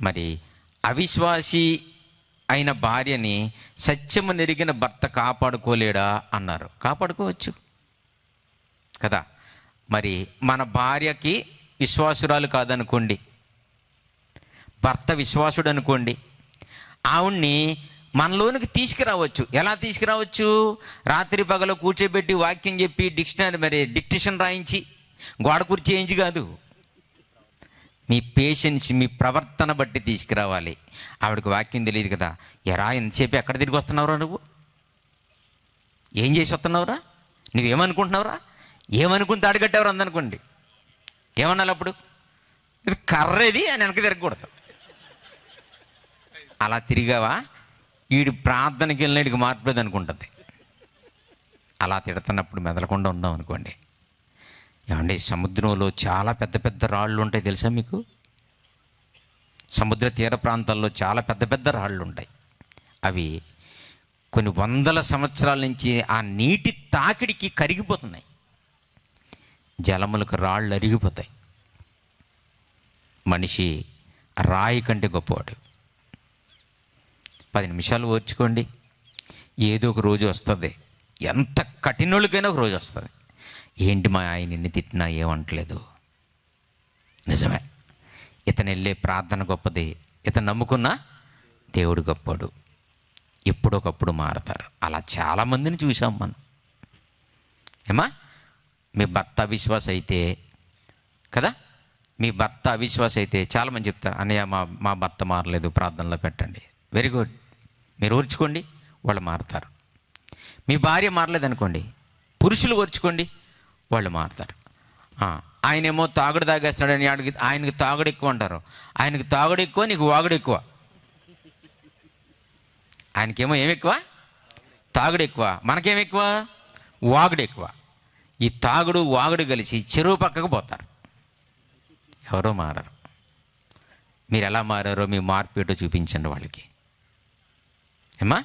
మరి అవిశ్వాసి అయిన భార్యని సత్యము నెరిగిన భర్త కాపాడుకోలేడా? అన్నారు. కాపాడుకోవచ్చు. కదా? మరి మన భార్యకి విశ్వాసురాలు కాదనుకోండి. భర్త విశ్వాసుడు అనుకోండి ఆవిడ్ని మనలోనికి తీసుకురావచ్చు. ఎలా తీసుకురావచ్చు? రాత్రి పగలు కూర్చోబెట్టి వాక్యం చెప్పి డిక్షనరీ మరి డిక్టేషన్ రాయించి గోడ కుర్చీ చేయించి కాదు. మీ పేషెన్స్ మీ ప్రవర్తన బట్టి తీసుకురావాలి. ఆవిడకి వాక్యం తెలియదు కదా. ఎరా ఎంతసేపు ఎక్కడ తిరిగి వస్తున్నావురా నువ్వు? ఏం చేసి వస్తున్నావురా? నువ్వేమనుకుంటున్నావురా? ఏమనుకుని తాడిగట్టేవారు అందనుకోండి. ఏమన్నాలి అప్పుడు? ఇది కర్రేది అని వెనక తిరగకూడదు. అలా తిరిగావా? వీడు ప్రార్థనకి వెళ్ళినడికి మార్పులేదు అనుకుంటుంది అలా తిడుతున్నప్పుడు మెదలకుండా ఉందాం అనుకోండి ఏమంటే సముద్రంలో చాలా పెద్ద పెద్ద రాళ్ళు ఉంటాయి తెలుసా మీకు? సముద్ర తీర ప్రాంతాల్లో చాలా పెద్ద పెద్ద రాళ్ళు ఉంటాయి. అవి కొన్ని వందల సంవత్సరాల నుంచి ఆ నీటి తాకిడికి కరిగిపోతున్నాయి. జలములకు రాళ్ళు అరిగిపోతాయి. మనిషి రాయి కంటే గొప్పవాడు. పది నిమిషాలు ఓర్చుకోండి. ఏదో ఒక రోజు వస్తుంది. ఎంత కఠినోళ్ళకైనా ఒక రోజు వస్తుంది. ఏంటి మా ఆయన ఎన్ని తిట్టినా ఏమంటలేదు? నిజమే. ఇతను వెళ్ళే ప్రార్థన గొప్పది. ఇతను నమ్ముకున్న దేవుడు గొప్పడు. ఎప్పుడొకప్పుడు మారతారు. అలా చాలామందిని చూసాం మనం. ఏమా? మీ భర్త అవిశ్వాస అయితే కదా? మీ భర్త అవిశ్వాస అయితే చాలామంది చెప్తారు అన్నయ్య మా మా భర్త మారలేదు ప్రార్థనలో పెట్టండి. వెరీ గుడ్ మీరు ఓర్చుకోండి వాళ్ళు మారుతారు. మీ భార్య మారలేదనుకోండి పురుషులు ఓర్చుకోండి వాళ్ళు మారుతారు. ఆయనేమో తాగుడు తాగేస్తున్నాడని ఆడికి ఆయనకి తాగుడు ఎక్కువ అంటారు. ఆయనకి తాగుడు ఎక్కువ నీకు వాగుడు ఎక్కువ. ఆయనకేమో ఏమి ఎక్కువ? తాగుడు ఎక్కువ. మనకేం ఎక్కువ? వాగుడు ఎక్కువ. ఈ తాగుడు వాగుడు కలిసి చెరువు పక్కకు పోతారు. ఎవరో మారరు. మీరు ఎలా మారారో మీ మార్పు చూపించండి వాళ్ళకి. ఏమా